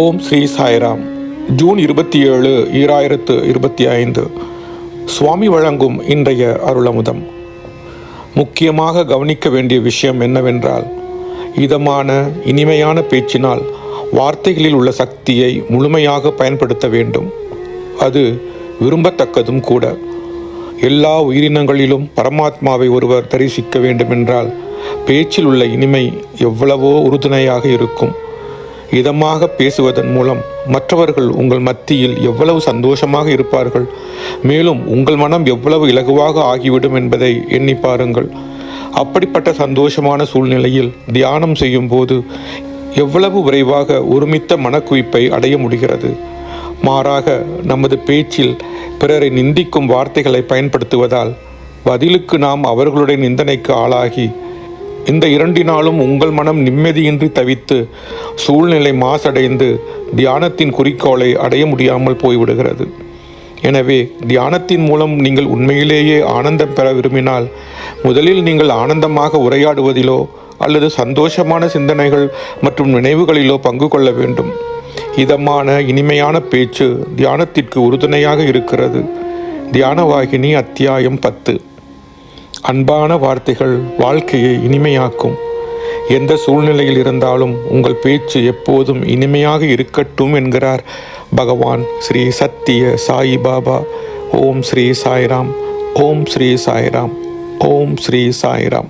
ஓம் Sri Sairam. June இருபத்தி ஏழு ஈராயிரத்து இருபத்தி ஐந்து சுவாமி வழங்கும் இன்றைய அருளமுதம். முக்கியமாக கவனிக்க வேண்டிய விஷயம் என்னவென்றால் இதமான இனிமையான பேச்சினால் வார்த்தைகளில் உள்ள சக்தியை முழுமையாக பயன்படுத்த வேண்டும். அது விரும்பத்தக்கதும் கூட. எல்லா உயிரினங்களிலும் பரமாத்மாவை ஒருவர் தரிசிக்க வேண்டுமென்றால் பேச்சில் உள்ள இனிமை எவ்வளவோ உறுதுணையாக இருக்கும். இதமாக பேசுவதன் மூலம் மற்றவர்கள் உங்கள் மத்தியில் எவ்வளவு சந்தோஷமாக இருப்பார்கள். மேலும் உங்கள் மனம் எவ்வளவு இலகுவாக ஆகிவிடும் என்பதை எண்ணி பாருங்கள். அப்படிப்பட்ட சந்தோஷமான சூழ்நிலையில் தியானம் செய்யும் போது எவ்வளவு விரைவாக ஒருமித்த மனக்குவிப்பை அடைய முடிகிறது. மாறாக நமது பேச்சில் பிறரை நிந்திக்கும் வார்த்தைகளை பயன்படுத்துவதால் பதிலுக்கு நாம் அவர்களுடைய நிந்தனைக்கு ஆளாகி இந்த இரண்டினாலும் உங்கள் மனம் நிம்மதியின்றி தவித்து சூழ்நிலை மாசடைந்து தியானத்தின் குறிக்கோளை அடைய முடியாமல் போய்விடுகிறது. எனவே தியானத்தின் மூலம் நீங்கள் உண்மையிலேயே ஆனந்தம் பெற விரும்பினால் முதலில் நீங்கள் ஆனந்தமாக உரையாடுவதிலோ அல்லது சந்தோஷமான சிந்தனைகள் மற்றும் நினைவுகளிலோ பங்கு கொள்ள வேண்டும். இதமான இனிமையான பேச்சு தியானத்திற்கு உறுதுணையாக இருக்கிறது. தியானவாகினி அத்தியாயம் பத்து. அன்பான வார்த்தைகள் வாழ்க்கையை இனிமையாக்கும். எந்த சூழ்நிலையில் இருந்தாலும் உங்கள் பேச்சு எப்போதும் இனிமையாக இருக்கட்டும் என்கிறார் பகவான் ஸ்ரீ சத்திய சாயி பாபா. ஓம் ஸ்ரீ சாய்ராம் ஓம் ஸ்ரீ சாய்ராம் ஓம் ஸ்ரீ சாய்ராம்.